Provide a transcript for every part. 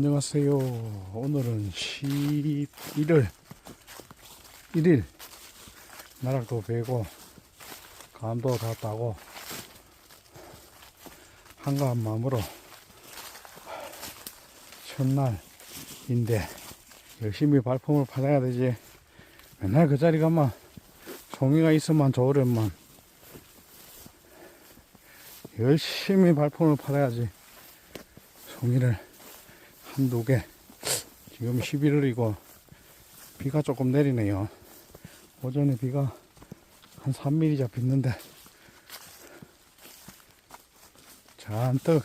안녕하세요. 오늘은 11월 1일 나락도 베고 감도 다 따고 한가한 마음으로 첫날인데 열심히 발품을 받아야 되지. 맨날 그 자리 가만 종이가 있으면 좋으련만 열심히 발품을 팔아야지. 종이를 한두 개. 지금 11월이고 비가 조금 내리네요. 오전에 비가 한 3mm 잡혔는데 잔뜩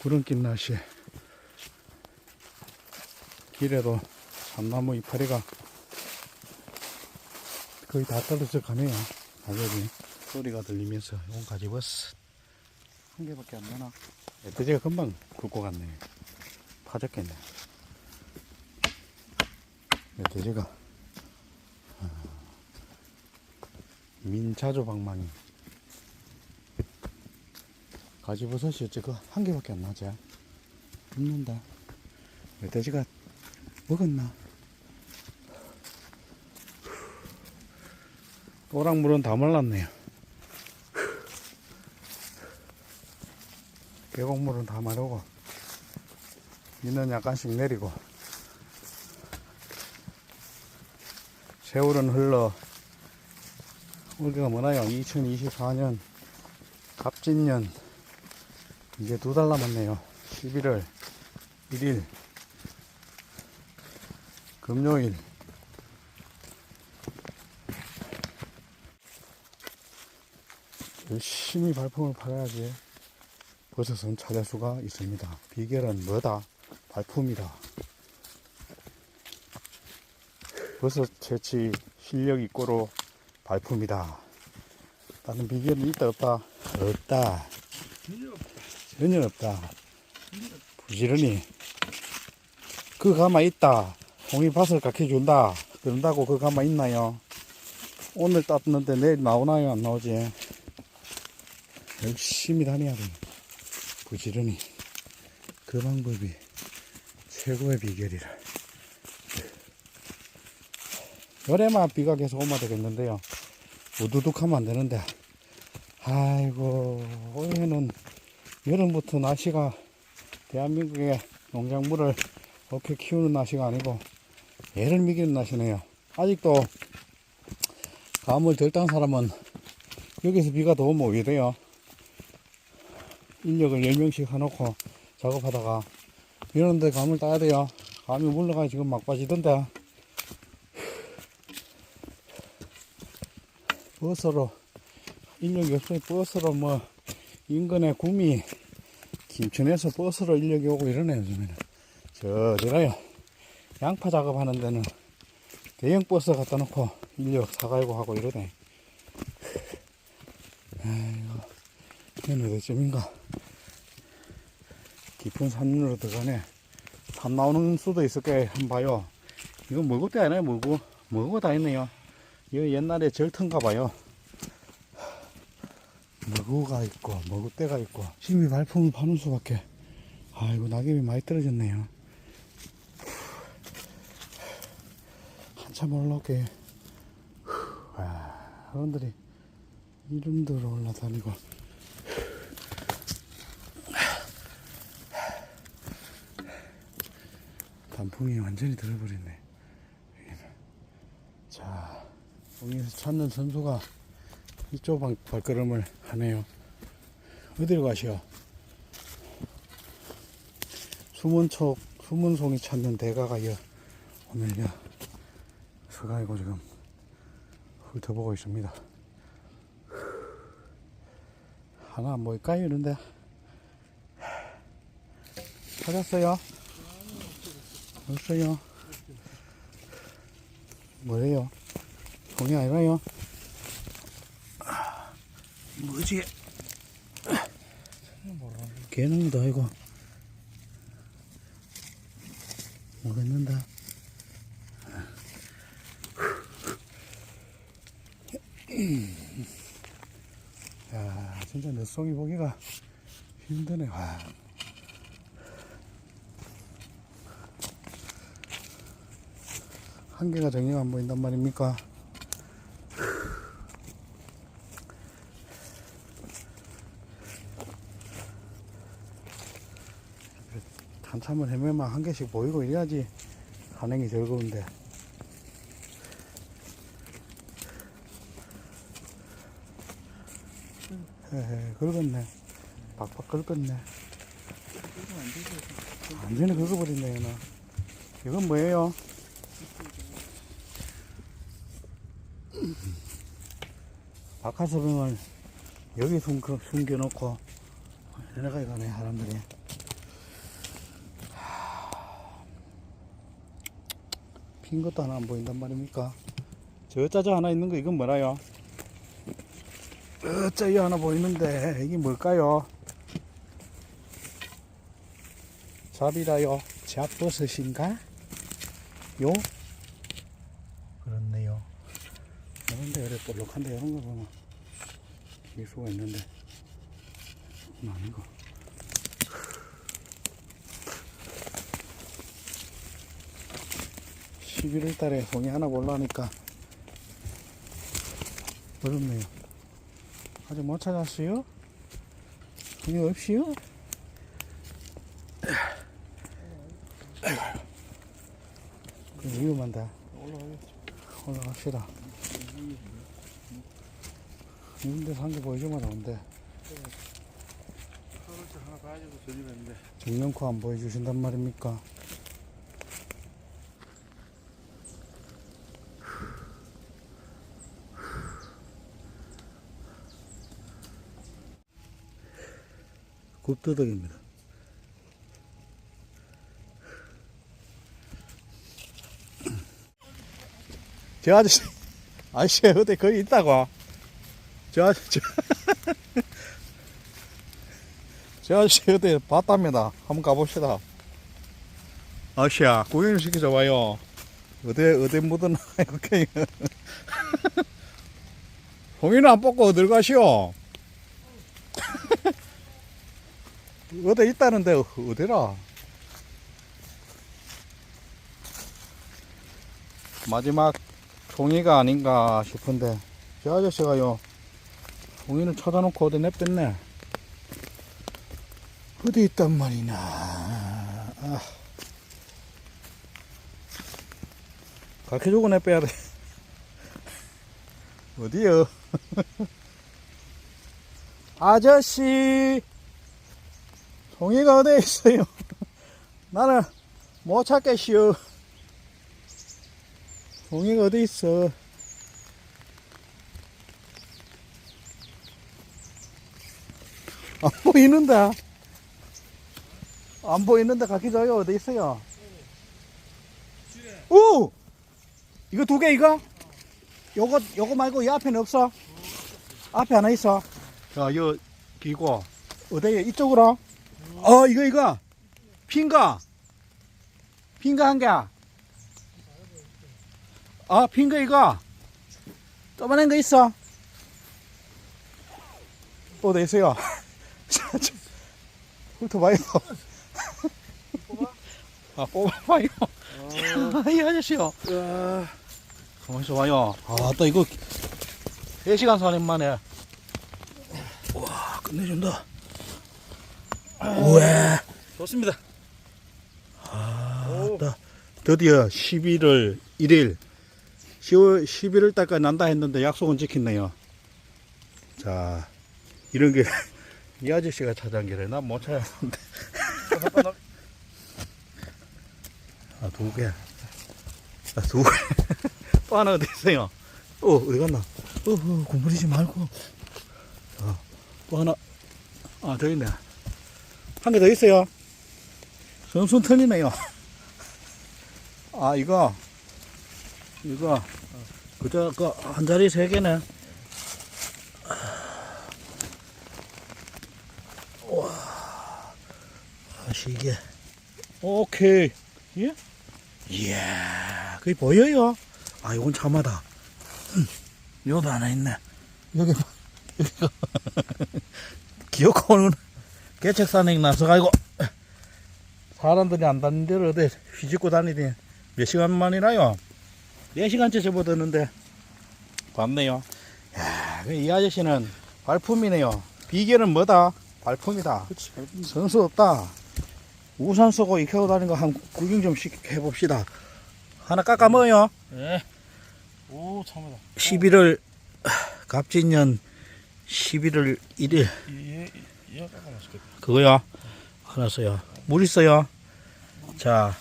구름 낀 날씨에 길에도 참나무 이파리가 거의 다 떨어져 가네요. 가격이 소리가 들리면서 이건 가지버스 한 개밖에 안 되나? 멧돼지가 금방 굵고 갔네. 파졌겠네. 멧돼지가 아, 민자조 방망이 가지버섯이 어째 그한 개밖에 안 나지? 없는다. 멧돼지가 먹었나? 또랑물은 다 말랐네요. 계곡물은 다 마르고 비는 약간씩 내리고 세월은 흘러 올해가 뭐나요? 2024년 갑진년 이제 두 달 남았네요. 11월 1일 금요일 열심히 발품을 팔아야지 버섯은 찾을 수가 있습니다. 비결은 뭐다? 발품이다. 버섯 채취 실력 있고로 발품이다. 다른 비결은 있다 없다? 없다. 전혀 없다. 부지런히 그 가마 있다. 홍이밭을 깎여준다. 그런다고 그 가마 있나요? 오늘 땄는데 내일 나오나요? 안 나오지? 열심히 다녀야 돼. 부지런히. 그 방법이 최고의 비결이라. 열에만 비가 계속 오면 되겠는데요. 우두둑 하면 안 되는데. 아이고, 올해는 여름부터 날씨가 대한민국의 농작물을 그렇게 키우는 날씨가 아니고 애를 미기는 날씨네요. 아직도 감을 덜 딴 사람은 여기서 비가 더 오면 오게 돼요. 인력을 10명씩 해놓고 작업하다가 이런데 감을 따야 돼요. 감이 물러가 지금 막 빠지던데. 버스로 인력이 없으니 버스로 뭐 인근에 구미 김천에서 버스로 인력이 오고 이러네요 요즘에는 저 어디가요 양파 작업하는 데는 대형 버스 갖다 놓고 인력 사가고 하고 이러네 아이고 얘는 어디쯤인가 깊은 산으로 들어가네. 산 나오는 수도 있을 거야 한번 봐요. 이거 먹을 때 아니에요 먹고? 먹고 다 있네요. 이거 옛날에 절터인가 봐요. 먹어가 있고 때가 있고 심히 발품을 파는 수밖에. 아이고 낙엽이 많이 떨어졌네요. 한참 올라오게. 와 사람들이 이름대로 올라다니고 단풍이 완전히 들어버렸네. 자 여기서 찾는 선수가 이쪽 방, 발걸음을 하네요. 어디로 가시오? 숨은 척, 숨은 송이 찾는 대가가 여, 오늘 여, 서가이고 지금 훑어보고 있습니다. 하나 안 보일까요? 이런데. 찾았어요? 없어요. 뭐예요? 송이 아니라요? 뭐지? 개능도 아니고 모르겠는데 야 진짜 늦송이 보기가 힘드네 와 한 개가 정리가 안 보인단 말입니까? 한참을 헤매면 한 개씩 보이고 이래야지 산행이 즐거운데. 헤헤, 긁었네. 박박 긁었네. 완전히 긁어버렸네, 얘는. 이건 뭐예요? 박하서병을 여기 숨, 숨겨놓고 내려가 가네, 사람들이. 핀 것도 하나 안 보인단 말입니까? 저 짜자 하나 있는 거 이건 뭐라요? 어짜이 하나 보이는데 이게 뭘까요? 잡이라요? 잡버섯인가? 요? 볼록한데 이런 거 보면 길 수가 있는데 그건 아니고. 11월 달에 송이 하나 올라오니까 어렵네요. 아직 못 찾았어요? 송이 없이요? 그 위험한데. 올라갑시다. 한개 보여주면 나온대. 하나 가지고 저리는데 정면코 안 보여주신단 말입니까? 굽도덕입니다. 저 아저씨, 아저씨 어디 거기 있다고? 저 아저씨, 저 아저씨 어디 봤답니다. 한번 가봅시다. 아저씨야, 구경을 시켜줘봐요. 어디, 어디 묻었나, 이렇게. 홍이는 안 뽑고 어딜 가시오? 어디 있다는데, 어디라? 마지막 종이가 아닌가 싶은데, 저 아저씨가요, 종이를 쳐다놓고 어디 냅뒀네. 어디 있단 말이나. 아. 가르쳐주고 내빼야 돼. 어디요? 아저씨! 송이가 어디 있어요? 나는 못 찾겠시오. 송이가 어디 있어? 안 보이는데? 안 보이는데 가르쳐줘요. 어디 있어요? 오! 이거 두 개 이거? 요거 요거 말고 이 앞에는 없어? 앞에 하나 있어. 자, 요 기고 어디에 이쪽으로? 어, 이거 이거 핀가? 핀가 한 개. 아, 핀가 이거. 조그만한 거 있어? 어디 있어요? 훑어봐요. 아, 뽑아봐요. 이 아저씨요. 가만 있어봐요. 아, 또 이거 3시간 산행 만에. 와, 끝내준다. 우와. 좋습니다. 아따, 드디어 11월 1일, 10월, 11월 달까지 난다 했는데 약속은 지켰네요. 자, 이런 게, 이 아저씨가 찾아온 게래. 난못 찾았는데. 아, 두 개. 아, 두 개. 또 하나 어디 있어요? 어, 어디 갔나? 어, 어 공부리지 말고. 자, 또 하나. 아, 저기 있네. 한 개 더 있어요. 선순 턴이네요. 아, 이거. 이거. 그저, 그, 한 자리 세 개네. 아, 시계. 오케이. 예? 이야, 그게 보여요? 아, 이건 참하다. 음, 요도 하나 있네. 여기, 봐. 여기가. 기어코는 개책산행 나서가지고, 사람들이 안 다니는 데를 어디 휘짓고 다니더니 몇 시간 만이나요? 4시간째 접어드는데 왔네요. 야, 그이 아저씨는 발품이네요. 비결은 뭐다? 발품이다. 그치. 선수 없다. 우산 쓰고 익혀 다니는 거 한 구경 좀 시- 해봅시다. 하나 깎아 먹어요. 예. 오, 참하다. 11월 갑진년 11월 1일 얘, 얘, 얘가 깎아 맛있겠다. 그거요. 알았어요. 물 있어요. 자.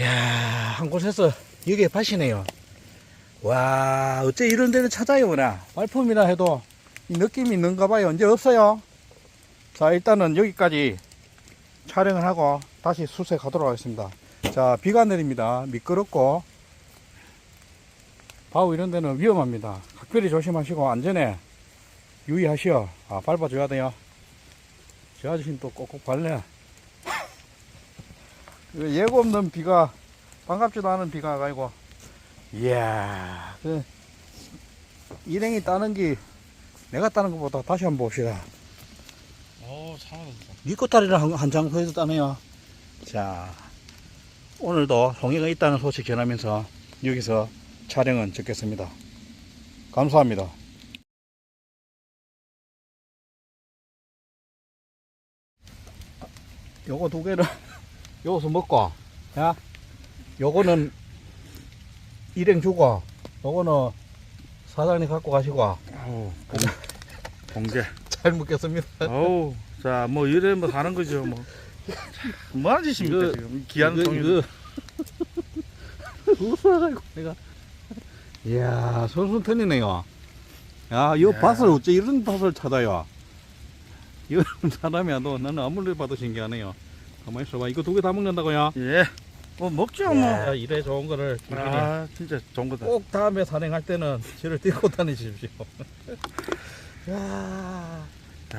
야, 한 곳에서 여기에 밭이네요. 와, 어째 이런 데는 찾아요, 나. 발품이라 해도 이 느낌이 있는가 봐요. 언제 없어요. 자, 일단은 여기까지 촬영을 하고 다시 가도록 하겠습니다. 자, 비가 내립니다. 미끄럽고, 바우 이런 데는 위험합니다. 각별히 조심하시고 안전에 유의하시오. 아, 밟아줘야 돼요. 저 아저씨는 또 꼭꼭 밟네. 그 예고 없는 비가 반갑지도 않은 비가 가지고 이야 그 일행이 따는 게 내가 따는 것보다 다시 한번 봅시다 오, 진 짜. 미꾸다리를 한, 한 장소에서 따네요. 자 오늘도 송이가 있다는 소식 전하면서 여기서 촬영은 적겠습니다. 감사합니다. 요거 두 개를 요거서 먹고 야? 요거는 일행 주고 요거는 사장님 갖고 가시고. 아우, 봉, 봉제. 잘 먹겠습니다. 아우, 자, 뭐, 이래 뭐 하는 거죠, 뭐. 뭐 하는 짓입니까, 이거- 지금? 귀한 이거, 웃어가지고 내가 이야 손손 터니네요 야 이거 야. 밭을 어째 이런 밭을 찾아요 이런 사람이 도 나는 아무리 봐도 신기하네요 가만히 있어봐 이거 두 개 다 먹는다고요 예. 뭐, 먹죠, 뭐. 야, 이래 좋은 거를 기분이 아, 진짜 좋은 거다. 꼭 다음에 산행할 때는 저를 띄고 다니십시오. 야,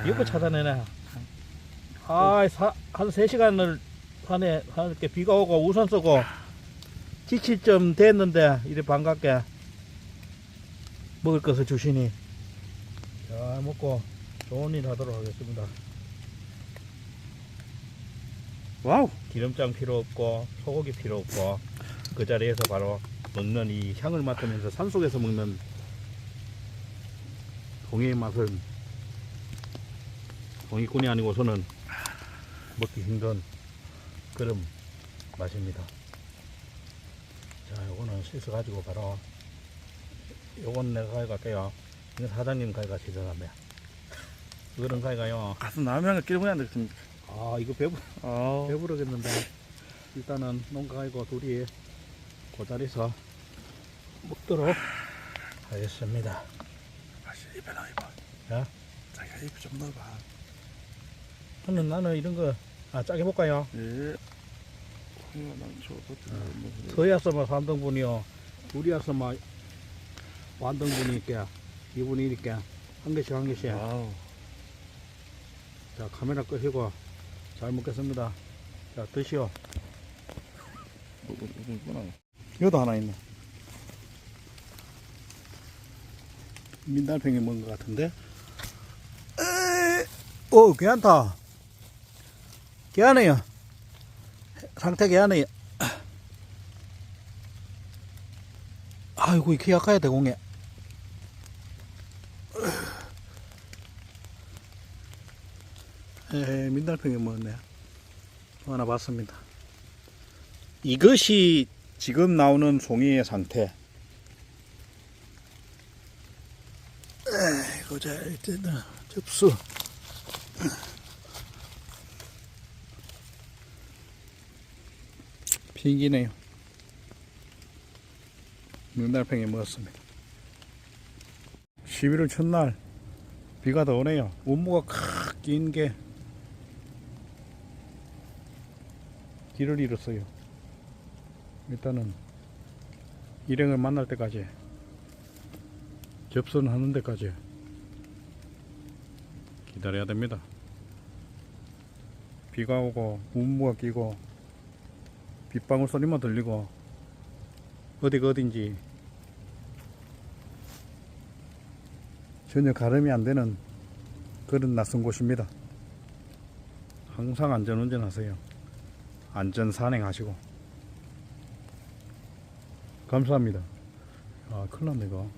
이거 찾아내네. 아, 사, 한 3시간을 산에, 이렇게 비가 오고 우산 쓰고 지칠 점 됐는데, 이래 반갑게 먹을 것을 주시니. 잘 먹고 좋은 일 하도록 하겠습니다. 와우. 기름장 필요 없고 소고기 필요 없고 그 자리에서 바로 먹는 이 향을 맡으면서 산속에서 먹는 동해의 맛을 동해꾼이 아니고서는 먹기 힘든 그런 맛입니다. 자, 요거는 씻어 가지고 바로 요건 내가 가져갈게요. 이건 사장님 가져가시더라며 이거는 가져가요. 가서 끼리 먹어야 되겠습니까? 아, 이거 배부 아우. 배부르겠는데 일단은 농가 가고 둘이 그 자리에서 먹도록 하겠습니다. 다시 입에 넣어봐. 야? 자기가 입에 좀 넣어봐. 나는 나는 이런 거 아, 짜게 볼까요? 예. 난 저거 뭐, 서야서 뭐 3등분이요. 둘이어서 뭐 완등분이 있게 2분이 이렇게 한 개씩 한 개씩. 와우. 자 카메라 끄시고 잘 먹겠습니다. 자 드시오. 있구나. 여기도 하나 있네. 민달팽이 먹은 것 같은데. 에이, 오, 괜찮다. 괜찮아요. 상태 괜찮아요. 아이고, 이렇게 약해야 대공에. 에, 민달팽이 먹었네. 하나 봤습니다. 이것이 지금 나오는 송이의 상태. 에이고, 자, 일단은 접수. 비기네요. 눈달팽이 먹었습니다. 11월 첫날 비가 더 오네요. 운무가 긴게 길을 잃었어요. 일단은 일행을 만날 때까지 접선하는 데까지 기다려야 됩니다. 비가 오고 운무가 끼고 빗방울 소리만 들리고 어디가 어딘지 전혀 가름이 안 되는 그런 낯선 곳입니다. 항상 안전 운전 하세요. 안전 산행 하시고 감사합니다. 아, 큰일 났네, 이거.